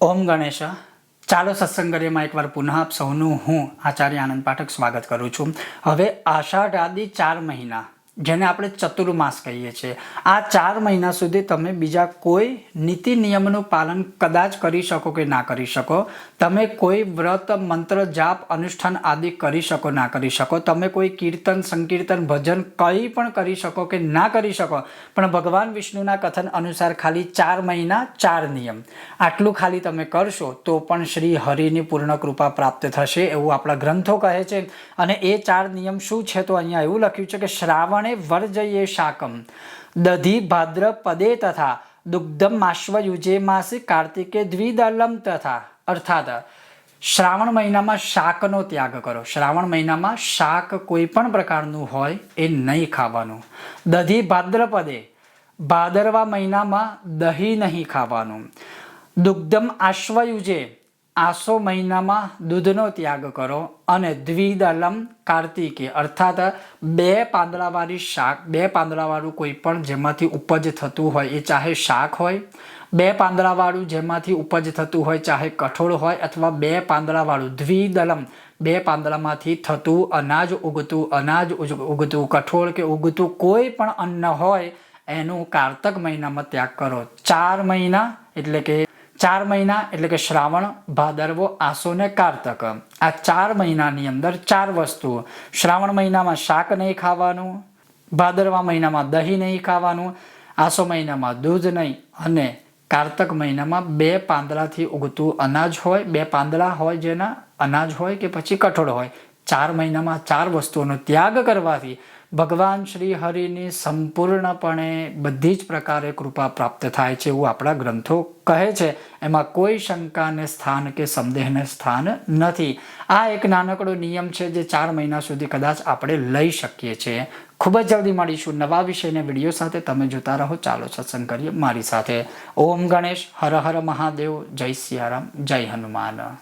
ઓમ ગણેશ. ચાલો સત્સંગ કરીએમાં એકવાર પુનઃ આપ સૌનું હું આચાર્ય આનંદ પાઠક સ્વાગત કરું છું. હવે આષાઢ આદિ ચાર મહિના. જેને આપણે ચતુર્માસ કહીએ છીએ. આ ચાર મહિના સુધી તમે બીજા કોઈ નીતિ નિયમનું પાલન કદાચ કરી શકો કે ના કરી શકો. તમે કોઈ વ્રત, મંત્ર, જાપ, અનુષ્ઠાન આદિ કરી શકો, ના કરી શકો. તમે કોઈ કીર્તન, સંકીર્તન, ભજન કંઈ પણ કરી શકો કે ના કરી શકો. પણ ભગવાન વિષ્ણુના કથન અનુસાર ખાલી ચાર મહિના, ચાર નિયમ. આટલું ખાલી તમે કરશો તો પણ શ્રી હરિની પૂર્ણ કૃપા પ્રાપ્ત થશે એવું આપણા ગ્રંથો કહે છે. અને એ ચાર નિયમ શું છે તો અહીંયા એવું લખ્યું છે કે શ્રાવણે વર્જયે શાકમ. દધી, ભાદ્ર, પદે તથા દુગ્ધમ માશ્વયુજે માસી, કાર્તિકે, દ્વિદલમ તથા અર્થાત શ્રાવણ મહિનામાં શાકનો ત્યાગ કરો. શ્રાવણ મહિનામાં શાક કોઈ પણ પ્રકારનું હોય એ નહીં ખાવાનું. દધી ભાદ્રપદે ભાદરવા મહિનામાં દહીં નહીં ખાવાનું. દુગ્ધમ આશ્વયુજે આસો મહિનામાં દૂધનો ત્યાગ કરો અને દ્વિદલમ કાર્તિકે, અર્થાત બે પાંદડાવાળી શાક, બે પાંદડાવાળું કોઈ પણ જેમાંથી ઉપજ થતું હોય, એ ચાહે શાક હોય, બે પાંદડાવાળું જેમાંથી ઉપજ થતું હોય, ચાહે કઠોળ હોય, અથવા બે પાંદડાવાળું દ્વિદલમ બે પાંદડામાંથી થતું અનાજ ઉગતું અનાજ ઉગતું કઠોળ કે ઉગતું કોઈ પણ અન્ન હોય, એનું કારતક મહિનામાં ત્યાગ કરો. ચાર મહિના એટલે કે ચાર મહિના એટલે કે શ્રાવણ, ભાદરવો, આસો ને કારતક. આ ચાર મહિનાની અંદર ચાર વસ્તુઓ. શ્રાવણ મહિનામાં શાક નહીં ખાવાનું, ભાદરવા મહિનામાં દહીં નહીં ખાવાનું, આસો મહિનામાં દૂધ નહીં અને કારતક મહિનામાં બે પાંદડાથી ઉગતું અનાજ હોય, બે પાંદડા હોય જેના અનાજ હોય કે પછી કઠોળ હોય. ચાર મહિનામાં ચાર વસ્તુઓનો ત્યાગ કરવાથી ભગવાન શ્રી હરિની સંપૂર્ણપણે બધી જ પ્રકારે કૃપા પ્રાપ્ત થાય છે એવું આપણા ગ્રંથો કહે છે. એમાં કોઈ શંકાને સ્થાન કે સંદેહને સ્થાન નથી. આ એક નાનકડો નિયમ છે જે ચાર મહિના સુધી કદાચ આપણે લઈ શકીએ છીએ. ખૂબ જ જલ્દી મળીશું નવા વિષયને વીડિયો સાથે. તમે જોતા રહો. ચાલો સત્સંગ કરીએ મારી સાથે. ઓમ ગણેશ. હર હર મહાદેવ. જય સિયારામ. જય હનુમાન.